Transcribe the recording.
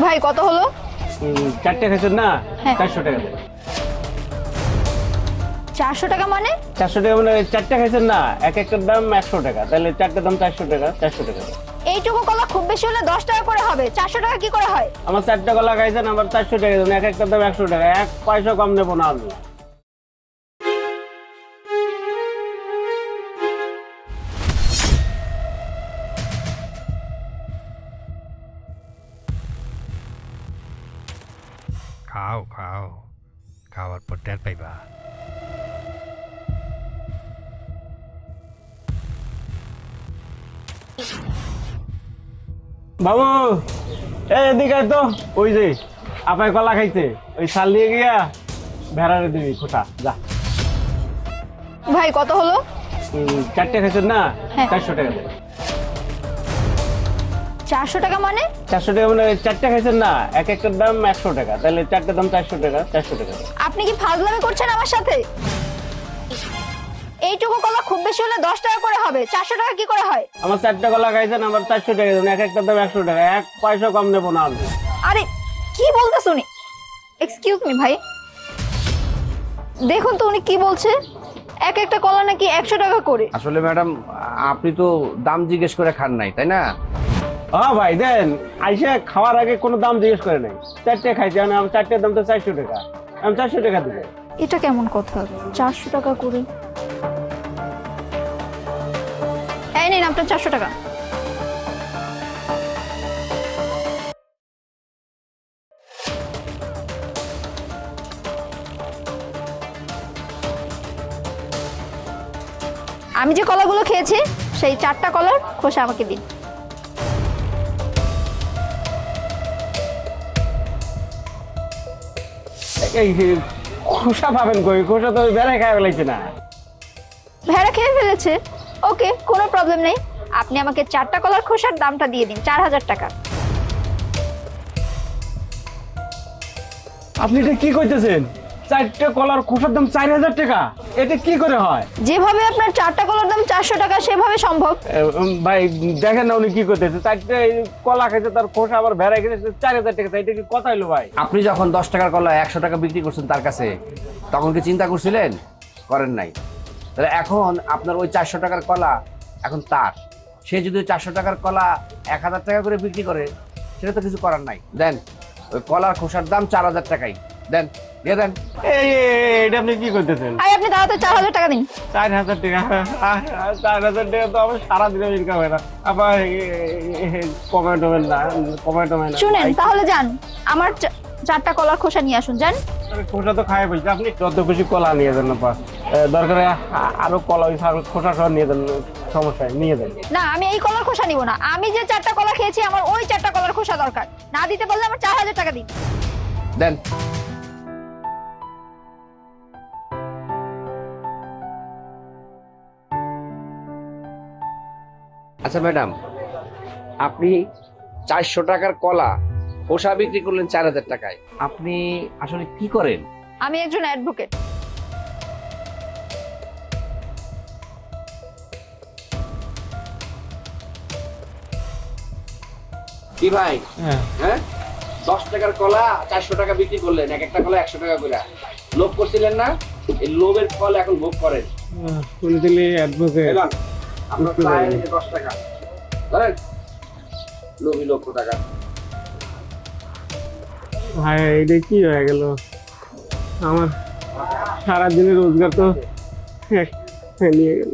ভাই কত হলো? চারটে খাইছেন না? হ্যাঁ। চারশো টাকা। চারশো টাকা মানে? চারশো টাকা মানে চারটে খাইছেন না? এক একটার দাম একশো টাকা। তাহলে চারটের দাম চারশো টাকা চারশো টাকা। এইটুকু কলা খুব বেশি হলে দশ টাকা করে হবে। চারশো টাকা কি করে হয়? আমার চারটে কলা খাইছেন আমার চারশো টাকা এক একটার দাম একশো টাকা। এক পয়সা কম নেব না আমি। খাও খাও খাওয়ার পর টের পাইবা বাবু এই এদিকে তো। ওই যে আপায় কলা খাইছে। ওই শাল নিয়ে গিয়া ভেড়ারে দিবি খোটা। যা। ভাই কত হলো? চারটে খাইছেন না? হ্যাঁ। চারশো টাকা। চারশো টাকা মানে? চারশো টাকা মানে চারটে খাইছেন না এক একটার দাম একশো টাকা। তাহলে চারটের দাম চারশো টাকা চারশো টাকা। আপনি কি ফাজলামি করছেন আমার সাথে? এইটুকু কলা খুব বেশি হলে দশ টাকা করে হবে। চারশো টাকা কি করে হয়? আমার চারটে কলা খাইছেন আমার চারশো টাকা দেন এক একটার দাম একশো টাকা। এক পয়সা কম নেব না আমি। আরে কি বলতেছ উনি? এক্সকিউজ মি ভাই। দেখুন তো উনি কি বলছে। এক একটা কলা নাকি একশো টাকা করে। আসলে ম্যাডাম আপনি তো দাম জিজ্ঞেস করে খান নাই তাই না? হ্যাঁ ভাই, দেন, আইসে খাওয়ার আগে কোনো দাম জিজ্ঞেস করে নাই। চারটে খাইছে আমি আমার চারটের দাম তো চারশো টাকা। আমি চারশো টাকা দেবো। এটা কেমন কথা? চারশো টাকা করে? এই নিন, আপনার চারশো টাকা। আমি যে কলাগুলো খেয়েছি, সেই চারটা কলার খোসা আমাকে দিন। এই খোসা পাবেন কই? খোসা তো বেড়াই খাই ফেলাইছে না। ভেড়া খেয়ে ফেলেছে? ওকে কোনো প্রবলেম নেই। আপনি আমাকে চারটা কলার খোসার দামটা দিয়ে দিন চার হাজার টাকা। আপনি এটা কি কইতেছেন? চারটে কলার খোসার দাম চার হাজার টাকা। এটা কি করে হয়? যেভাবে আপনার চারটা কলার দাম চারশো টাকা সেভাবে সম্ভব। ভাই দেখেন না উনি কি করতেছে। চারটে কলা খাইছে তার খোসা আবার ভেড়াই খেয়েছে চার হাজার টাকা। এটা কি কথা হইল ভাই? আপনি যখন দশ টাকার কলা একশো টাকা বিক্রি করছেন তার কাছে তখন কি চিন্তা করছিলেন? করেন নাই। তাহলে এখন আপনার ওই চারশো টাকার কলা এখন তার। সে যদি চারশো টাকার কলা এক হাজার টাকা করে বিক্রি করে সেটা তো কিছু করার নাই। দেন ওই কলার খোসার দাম চার হাজার টাকাই। দেন দিয়ে দেন। এই এটা আপনি কি করতেছেন? আই আপনি তাড়াতাড়ি চার হাজার টাকা দিন। চার হাজার টাকা? চার হাজার টাকা তো আমার সারাদিনে ইনকাম হয় না। আবার কমেন্ট হবেন না কমেন্ট হবে না। শুনেন তাহলে যান। আমার চা- চারটা কলার খোসা নিয়ে আসুন যান। খোসা তো খাই বলছি আপনি যত খুশি কলা নিয়ে যান না দরকার আরও কলা খোসা সহ নিয়ে যান সমস্যা নিয়ে যান। না আমি এই কলার খোসা নিব না। আমি যে চারটা কলা খেয়েছি আমার ওই চারটা কলার খোসা দরকার। না দিতে পারলে আমার চার হাজার টাকা দিন। দেন। আচ্ছা ম্যাডাম আপনি চারশো টাকার কলা খোসা বিক্রি করলেন চার হাজার টাকায়। আপনি আসলে কি করেন? আমি একজন অ্যাডভোকেট। কি ভাই? হ্যাঁ। হ্যাঁ? দশ টাকার কলা চারশো টাকা বিক্রি করলেন এক একটা কলা একশো টাকা করে। লোভ করছিলেন না? এই লোভের ফল এখন ভোগ করেন। দিলে অ্যাডভোকেট। এলাম আপনার বুঝতে চায়ের পারিনি। এই যে দশ টাকা। ধরেন। লোভী লক্ষ টাকা। ভাই এটা কি হয়ে গেল? আমার সারাদিনের রোজগার তো নিয়ে গেল।